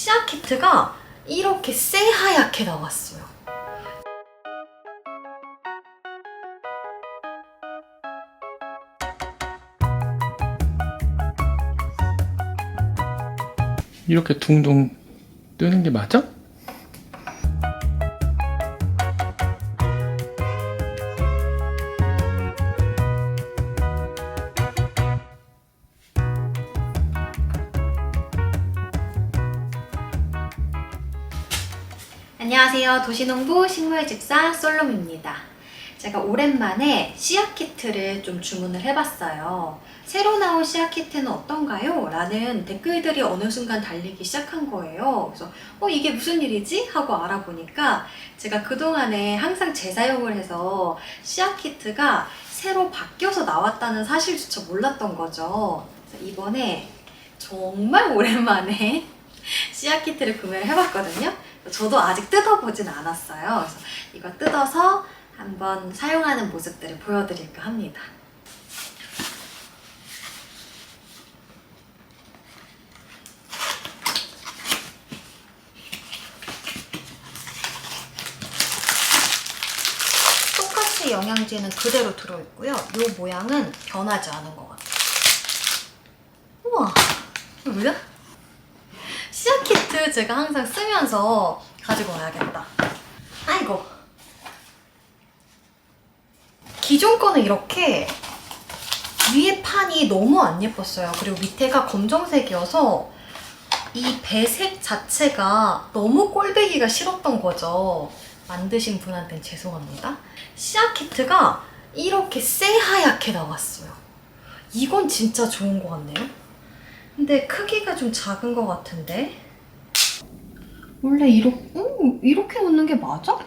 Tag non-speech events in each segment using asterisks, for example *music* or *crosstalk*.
시아 키트가 이렇게 새하얗게 나왔어요. 이렇게 둥둥 뜨는 게 맞아? 안녕하세요. 도시농부 식물 집사 솔롬입니다. 제가 오랜만에 씨앗 키트를 좀 주문을 해봤어요. 새로 나온 씨앗 키트는 어떤가요? 라는 댓글들이 어느 순간 달리기 시작한 거예요. 그래서 어 이게 무슨 일이지? 하고 알아보니까 제가 그동안에 항상 재사용을 해서 씨앗 키트가 새로 바뀌어서 나왔다는 사실조차 몰랐던 거죠. 이번에 정말 오랜만에 *laughs* 씨앗 키트를 구매를 해봤거든요. 저도 아직 뜯어보진 않았어요. 그래서 이거 뜯어서 한번 사용하는 모습들을 보여드릴까 합니다. 똑같이 영양제는 그대로 들어있고요. 이 모양은 변하지 않은 것 같아요. 우와, 이거 뭐야? 키트 제가 항상 쓰면서 가지고 와야겠다. 아이고. 기존 거는 이렇게 위에 판이 너무 안 예뻤어요. 그리고 밑에가 검정색이어서 이 배색 자체가 너무 꼴배기가 싫었던 거죠. 만드신 분한테는 죄송합니다. 씨앗 키트가 이렇게 새하얗게 나왔어요. 이건 진짜 좋은 것 같네요. 근데 크기가 좀 작은 것 같은데? 원래 이렇게, 음, 이렇게 놓는 게 맞아?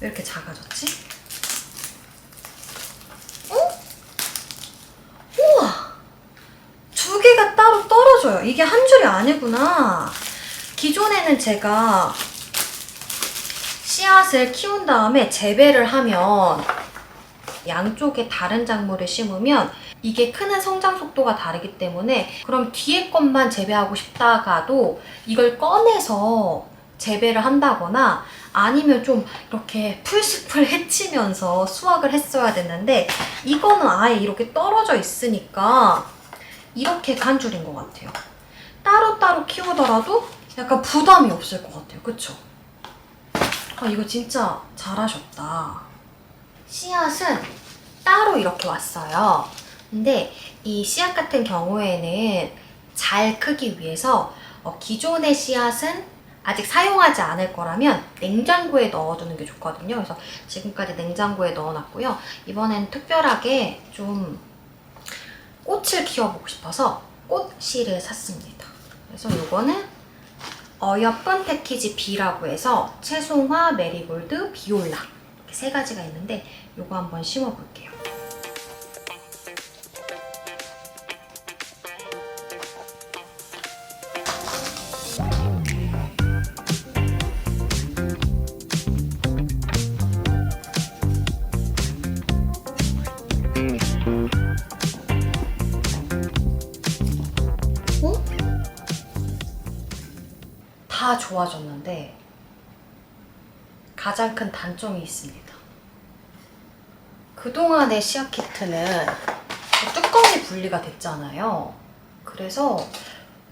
왜 이렇게 작아졌지? 어? 우와! 두 개가 따로 떨어져요. 이게 한 줄이 아니구나. 기존에는 제가 씨앗을 키운 다음에 재배를 하면 양쪽에 다른 작물을 심으면 이게 크는 성장 속도가 다르기 때문에 그럼 뒤에 것만 재배하고 싶다가도 이걸 꺼내서 재배를 한다거나 아니면 좀 이렇게 풀숲을 *laughs* 헤치면서 수확을 했어야 됐는데 이거는 아예 이렇게 떨어져 있으니까 이렇게 간줄인 것 같아요. 따로따로 키우더라도 약간 부담이 없을 것 같아요. 그쵸? 아, 이거 진짜 잘하셨다. 씨앗은 따로 이렇게 왔어요. 근데 이 씨앗 같은 경우에는 잘 크기 위해서 어, 기존의 씨앗은 아직 사용하지 않을 거라면 냉장고에 넣어두는 게 좋거든요. 그래서 지금까지 냉장고에 넣어놨고요. 이번엔 특별하게 좀 꽃을 키워보고 싶어서 꽃씨를 샀습니다. 그래서 이거는 어여쁜 패키지 B라고 해서 채송화, 메리골드, 비올라 이렇게 세 가지가 있는데 이거 한번 심어볼게요. 다 좋아졌는데 가장 큰 단점이 있습니다. 그동안의 씨앗 키트는 뚜껑이 분리가 됐잖아요. 그래서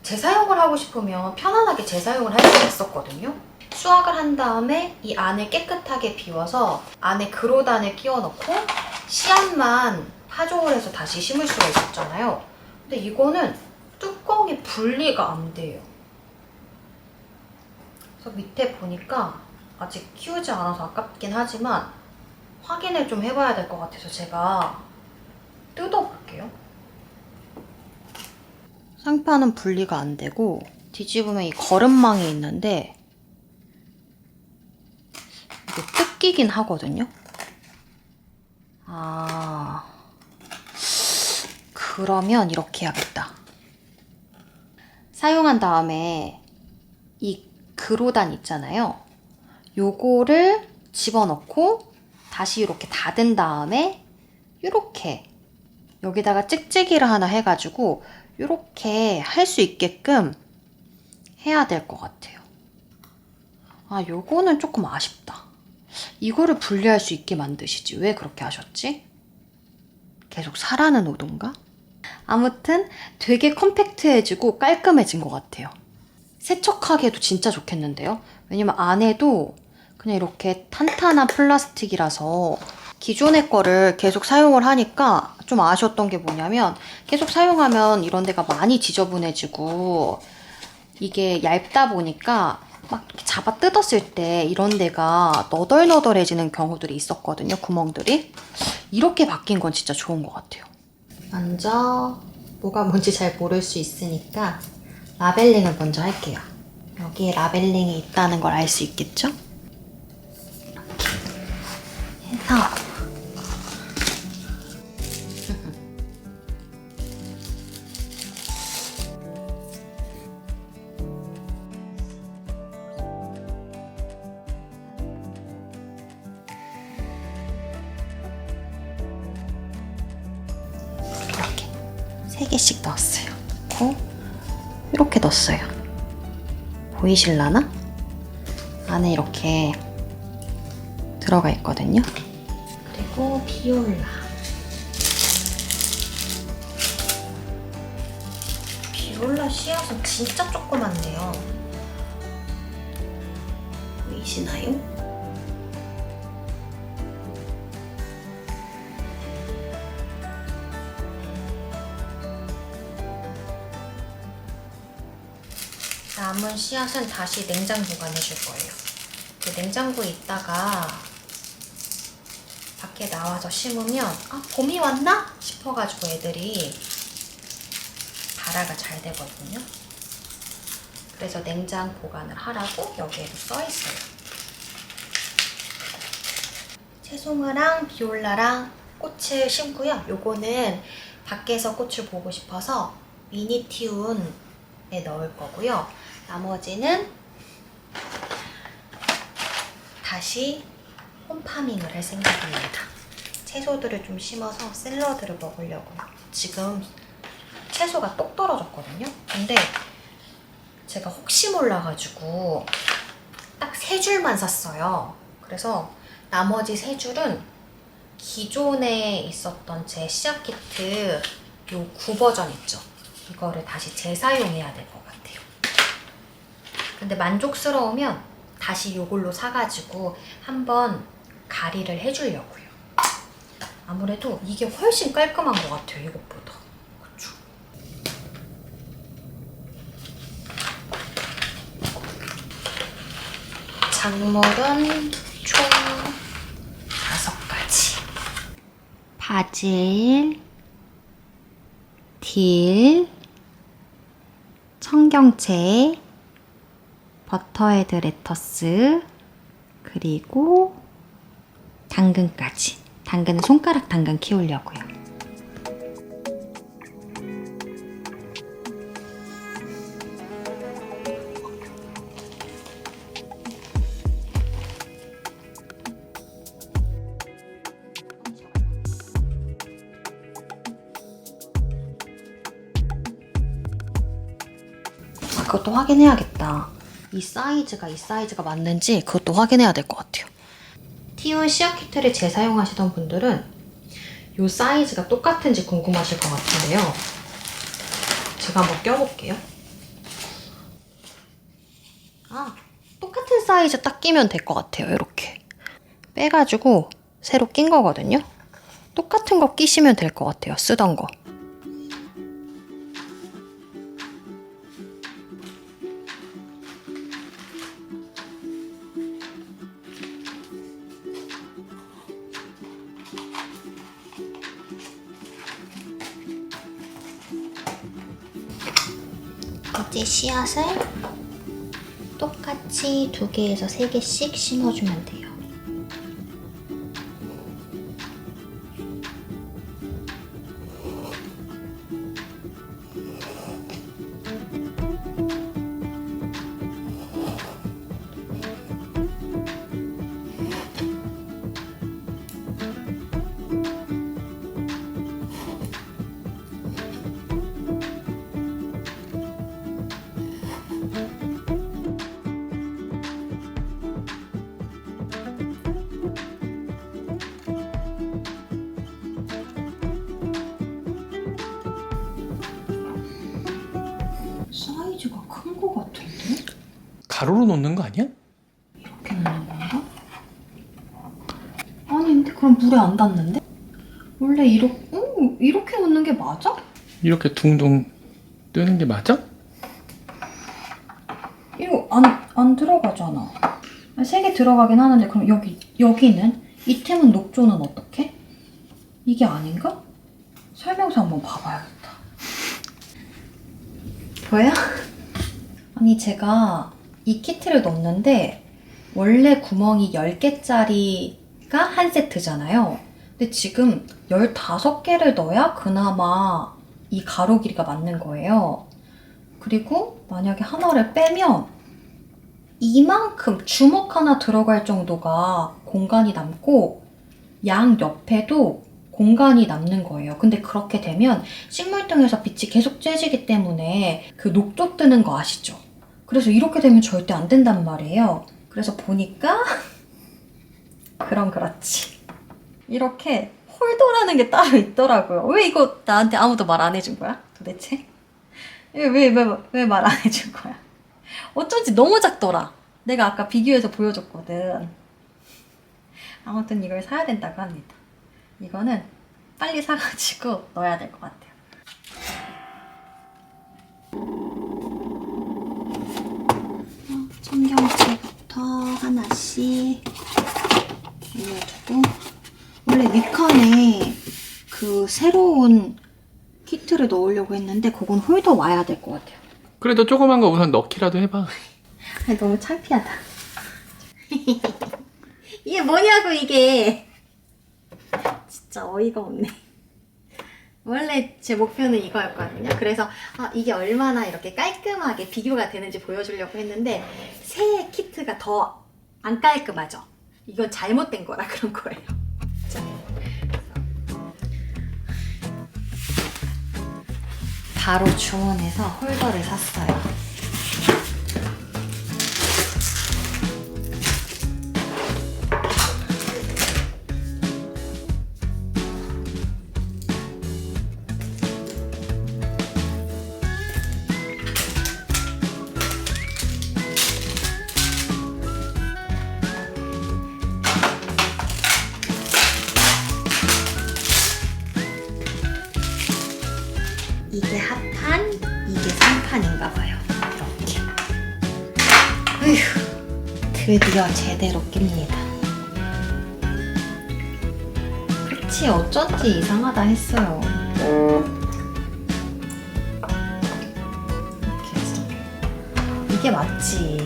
재사용을 하고 싶으면 편안하게 재사용을 할 수 있었거든요. 수확을 한 다음에 이 안을 깨끗하게 비워서 안에 그로단을 끼워 넣고 씨앗만 파종을 해서 다시 심을 수가 있었잖아요. 근데 이거는 뚜껑이 분리가 안 돼요. 그래서 밑에 보니까 아직 키우지 않아서 아깝긴 하지만 확인을 좀 해봐야 될 것 같아서 제가 뜯어볼게요. 상판은 분리가 안 되고 뒤집으면 이 거름망이 있는데 이게 뜯기긴 하거든요. 아 그러면 이렇게 해야겠다. 사용한 다음에 이 그로단 있잖아요. 요거를 집어넣고 다시 이렇게 닫은 다음에 이렇게 여기다가 찍찍이를 하나 해가지고 이렇게 할 수 있게끔 해야 될 것 같아요. 아, 요거는 조금 아쉽다. 이거를 분리할 수 있게 만드시지. 왜 그렇게 하셨지? 계속 사라는 오동가? 아무튼 되게 컴팩트해지고 깔끔해진 것 같아요. 세척하기에도 진짜 좋겠는데요? 왜냐면 안에도 그냥 이렇게 탄탄한 플라스틱이라서 기존의 거를 계속 사용을 하니까 좀 아쉬웠던 게 뭐냐면 계속 사용하면 이런 데가 많이 지저분해지고 이게 얇다 보니까 막 잡아 뜯었을 때 이런 데가 너덜너덜해지는 경우들이 있었거든요, 구멍들이. 이렇게 바뀐 건 진짜 좋은 것 같아요. 먼저 뭐가 뭔지 잘 모를 수 있으니까 라벨링을 먼저 할게요. 여기에 라벨링이 있다는 걸 알 수 있겠죠? 이렇게 해서 *laughs* 이렇게 세 개씩 넣었어요. 넣었어요. 보이실라나? 안에 이렇게 들어가 있거든요. 그리고 비올라. 비올라 씨앗은 진짜 조그만데요. 보이시나요? 남은 씨앗은 다시 냉장 보관해 줄 거예요. 그 냉장고에 있다가 밖에 나와서 심으면 아 봄이 왔나 싶어가지고 애들이 발화가 잘 되거든요. 그래서 냉장 보관을 하라고 여기에도 써 있어요. 채송화랑 비올라랑 꽃을 심고요. 요거는 밖에서 꽃을 보고 싶어서 미니티운에 넣을 거고요. 나머지는 다시 홈파밍을 할 생각입니다. 채소들을 좀 심어서 샐러드를 먹으려고요. 지금 채소가 똑 떨어졌거든요. 근데 제가 혹시 몰라가지고 딱 세 줄만 샀어요. 그래서 나머지 세 줄은 기존에 있었던 제 씨앗 키트 요 9버전 있죠? 이거를 다시 재사용해야 될 것 같아요. 근데 만족스러우면 다시 요걸로 사가지고 한번 가리를 해주려고요. 아무래도 이게 훨씬 깔끔한 것 같아요, 이것보다. 그쵸? 작물은 총 다섯 가지. 바질, 딜, 청경채, 버터헤드 레터스, 그리고 당근까지. 당근은 손가락 당근 키우려고요. 그것도 확인해야겠다. 이 사이즈가 이 사이즈가 맞는지 그것도 확인해야 될 것 같아요. 티온 씨앗 키트를 재사용하시던 분들은 이 사이즈가 똑같은지 궁금하실 것 같은데요. 제가 한번 껴볼게요. 아, 똑같은 사이즈 딱 끼면 될 것 같아요. 이렇게. 빼가지고 새로 낀 거거든요. 똑같은 거 끼시면 될 것 같아요. 쓰던 거. 이제 씨앗을 똑같이 두 개에서 세 개씩 심어주면 돼요. 가로로 놓는 거 아니야? 이렇게 놓는 건가? 아닌데 그럼 물에 안 닿는데? 원래 이렇게 어, 이렇게 놓는 게 맞아? 이렇게 둥둥 뜨는 게 맞아? 이거 안, 안 들어가잖아. 세 개 들어가긴 하는데 그럼 여기 여기는 이 템은 녹조는 어떻게? 이게 아닌가? 설명서 한번 봐봐야겠다. *laughs* 보여? 아니 제가 이 키트를 넣었는데 원래 구멍이 10개짜리가 한 세트잖아요. 근데 지금 15개를 넣어야 그나마 이 가로 길이가 맞는 거예요. 그리고 만약에 하나를 빼면 이만큼 주먹 하나 들어갈 정도가 공간이 남고 양 옆에도 공간이 남는 거예요. 근데 그렇게 되면 식물등에서 빛이 계속 쬐지기 때문에 그 녹조 뜨는 거 아시죠? 그래서 이렇게 되면 절대 안 된단 말이에요. 그래서 보니까 *laughs* 그럼 그렇지. 이렇게 홀더라는 게 따로 있더라고요. 왜 이거 나한테 아무도 말 안 해준 거야? 도대체? 왜 왜 왜 말 안 해준 거야? 어쩐지 너무 작더라. 내가 아까 비교해서 보여줬거든. 아무튼 이걸 사야 된다고 합니다. 이거는 빨리 사가지고 넣어야 될 것 같아요. 청경채부터 하나씩 올려주고 원래 위칸에 그 새로운 키트를 넣으려고 했는데 그건 홀더 와야 될 것 같아요. 그래도 조그만 거 우선 넣기라도 해봐. *laughs* 아니, 너무 창피하다. *laughs* 이게 뭐냐고, 이게. 진짜 어이가 없네. 원래 제 목표는 이거였거든요. 그래서 아, 이게 얼마나 이렇게 깔끔하게 비교가 되는지 보여주려고 했는데 새 키트가 더 안 깔끔하죠. 이건 잘못된 거라 그런 거예요. *laughs* 자. 바로 주문해서 홀더를 샀어요. 휴, 드디어 제대로 낍니다. 끝이 어쩐지 이상하다 했어요. 이렇게 해서. 이게 맞지.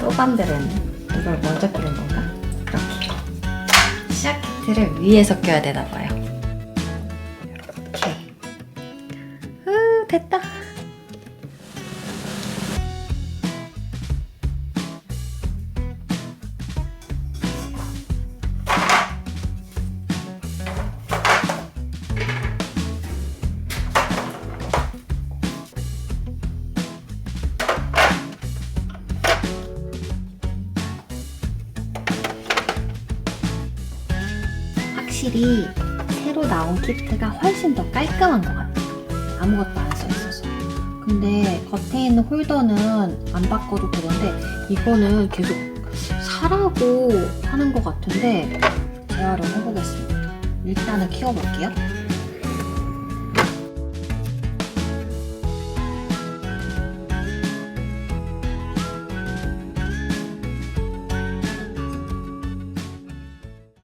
또 반대로는 이걸 먼저 끼는 건가? 이렇게. 시작 키트를 위에서 껴야 되나 봐요. 이렇게. 으, 됐다. 키트가 훨씬 더 깔끔한 것 같아요. 아무것도 안 써 있어서. 근데 겉에 있는 홀더는 안 바꿔도 되는데 이거는 계속 사라고 하는 것 같은데 재활용 해보겠습니다. 일단은 키워볼게요.